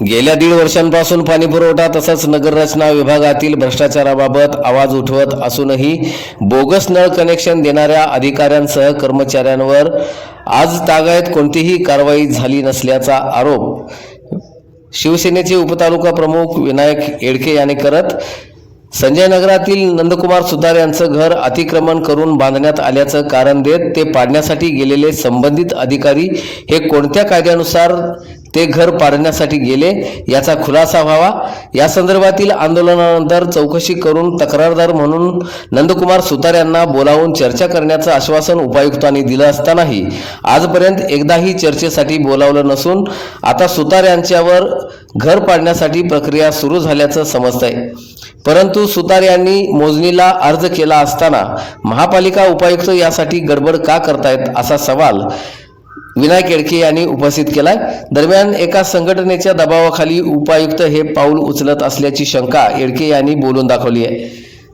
गेल्या दीड वर्षांपासून पाणीपुरवठा तसंच नगररचना विभागातील भ्रष्टाचाराबाबत आवाज उठवत असूनही बोगस नळ कनेक्शन देणाऱ्या अधिकाऱ्यांसह कर्मचाऱ्यांवर आज तागायत कोणतीही कारवाई झाली नसल्याचा आरोप. शिवसेनेचे उपतालुका प्रमुख विनायक येडके यांनी करत संजय नगरातील नंदकुमार सुतार यांचं घर अतिक्रमण करून बांधण्यात आल्याचं कारण देत ते पाडण्यासाठी गेलेले संबंधित अधिकारी हे कोणत्या कायद्यानुसार ते घर पाडण्यासाठी गेले याचा खुलासा व्हावा. या संदर्भातील आंदोलनानंतर चौकशी करून तक्रारदार म्हणून नंदकुमार सुतार यांना बोलावून चर्चा करण्याचं आश्वासन उपायुक्तांनी दिलं असतानाही आजपर्यंत एकदाही चर्चेसाठी बोलावलं नसून आता सुतार यांच्यावर घर पाडण्यासाठी प्रक्रिया सुरू झाल्याचं समजतंय. परंतु सुतार यांनी मोजणीला अर्ज केला असताना महापालिका उपायुक्त यासाठी गडबड का करतायत असा सवाल विनायक येडके यांनी उपस्थित केलाय. दरम्यान एका संघटनेच्या दबावाखाली उपायुक्त हे पाऊल उचलत असल्याची शंका येडके यांनी बोलून दाखवली आहे.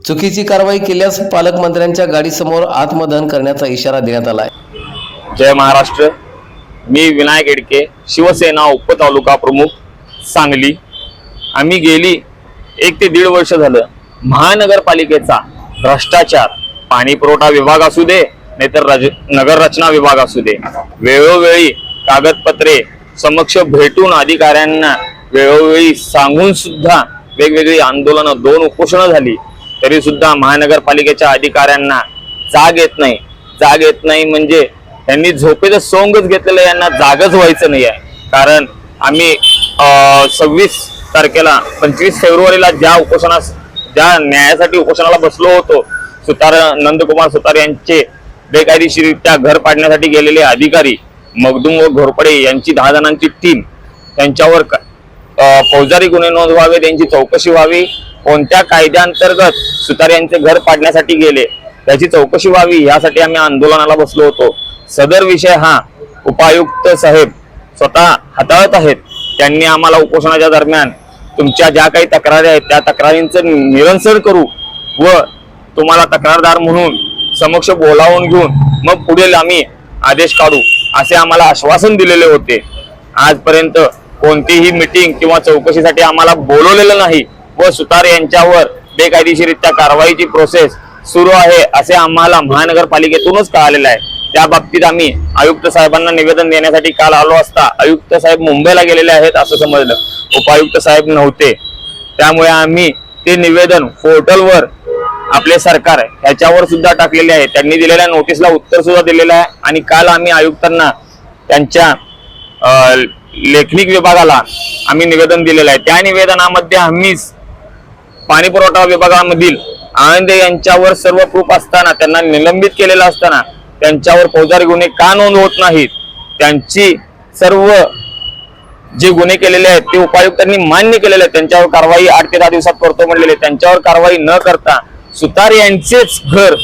चुकीची कारवाई केल्यास पालकमंत्र्यांच्या गाडीसमोर आत्मदहन करण्याचा इशारा देण्यात आला आहे जय महाराष्ट्र. मी विनायक एडके शिवसेना उपतालुका प्रमुख सांगली. आम्ही गेली एक ते दीड वर्ष झालं. महानगरपालिकेचा भ्रष्टाचार पाणी पुरवठा विभाग असू दे नाहीतर रज नगर रचना विभाग असू दे. वेळोवेळी कागदपत्रे समक्ष भेटून अधिकाऱ्यांना वेळोवेळी सांगून सुद्धा वेगवेगळी आंदोलनं दोन उपोषणं झाली. तरी सुद्धा महानगरपालिकेच्या अधिकाऱ्यांना जाग येत नाही. जाग येत नाही म्हणजे यांनी झोपेचं सोंगच घेतलेलं यांना जागच व्हायचं नाही आहे. कारण आम्ही सव्वीस तारखेला पंचवीस फेब्रुवारीला ज्या उपोषणास ज्या न्यायासाठी उपोषणाला बसलो होतो सुतार नंदकुमार सुतार यांचे बेकायदेशीररित्या घर पाडण्यासाठी गेलेले अधिकारी मगदूम व घोरपडे यांची दहा जणांची टीम त्यांच्यावर फौजदारी गुन्हे नोंद व्हावे त्यांची चौकशी व्हावी. कोणत्या कायद्याअंतर्गत सुतार यांचे घर पाडण्यासाठी गेले त्याची चौकशी व्हावी यासाठी आम्ही आंदोलनाला बसलो होतो. सदर विषय हा उपायुक्त साहेब स्वतः हाताळत आहेत. त्यांनी आम्हाला उपोषणाच्या दरम्यान तुमच्या ज्या काही तक्रारी आहेत त्या तक्रारींचं निरंसर करू व तुम्हाला तक्रारदार म्हणून समक्ष बोलावून घेऊन मग पुढील आम्ही आदेश काढू असे आम्हाला आश्वासन दिलेले होते. आजपर्यंत कोणतीही मिटिंग किंवा चौकशीसाठी आम्हाला बोलवलेलं नाही व सुतार यांच्यावर बेकायदेशीरित्या कारवाईची प्रोसेस सुरू आहे असे आम्हाला महानगरपालिकेतूनच कळालेलं आहे. त्या बाबतीत आम्ही आयुक्त साहेबांना निवेदन देण्यासाठी काल आलो असता आयुक्त साहेब मुंबईला गेलेले आहेत असं समजलं. उपायुक्त साहेब नव्हते. त्यामुळे आम्ही ते निवेदन पोर्टलवर आपले सरकार ह्याच्यावर सुद्धा टाकलेले आहे. त्यांनी दिलेल्या नोटीसला उत्तर सुद्धा दिलेलं आहे. आणि काल आम्ही आयुक्तांना त्यांच्या लेखनिक विभागाला आम्ही निवेदन दिलेलं आहे. त्या निवेदनामध्ये आम्हीच पाणी पुरवठा विभागामधील आनंदे यांच्यावर सर्व प्रूफ असताना त्यांना निलंबित केलेलं असताना त्यांच्यावर फौजदारी गुन्हे का नोंद होत नाहीत? त्यांची सर्व जे गुन्हे केलेले आहेत ते उपायुक्तांनी मान्य केलेले आहेत. त्यांच्यावर कारवाई आठ ते दहा दिवसात करतो म्हणलेले त्यांच्यावर कारवाई न करता सुतार यांचेच घर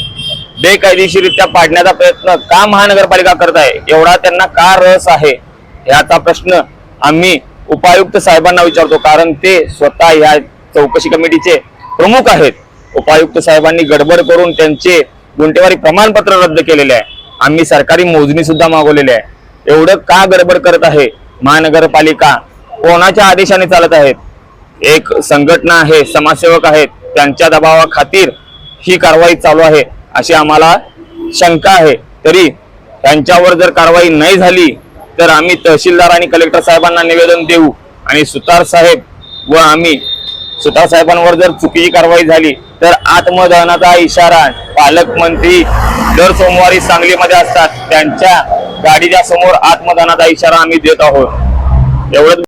बेकायदेशीरित्या पाडण्याचा प्रयत्न का महानगरपालिका करत आहे? एवढा त्यांना का रस आहे? याचा प्रश्न आम्ही उपायुक्त साहेबांना विचारतो कारण ते स्वतः या चौकशी कमिटीचे प्रमुख आहेत. उपायुक्त साहेबांनी गडबड करून त्यांचे गुंटेवारी प्रमाणपत्र रद्द केलेले आहे. आम्ही सरकारी मोजणी सुद्धा मागवलेली आहे. एवढं का गडबड करत आहे? महानगरपालिका कोणाच्या आदेशाने चालत आहेत? एक संघटना आहे समाजसेवक आहेत. त्यांच्या दबावाखातीर ही कारवाई चालू आहे अशी आम्हाला शंका आहे. तरी त्यांच्यावर जर कारवाई नाही झाली तर आम्ही तहसीलदार आणि कलेक्टर साहेबांना निवेदन देऊ आणि सुतार साहेब व आम्ही सुतार साहेबांवर जर चुकीची कारवाई झाली तर आत्मदहनाचा इशारा पालकमंत्री दर सोमवारी सांगलीमध्ये असतात. त्यांच्या गाडीच्या समोर आत्मदहनाचा इशारा आम्ही देत आहोत. एवढंच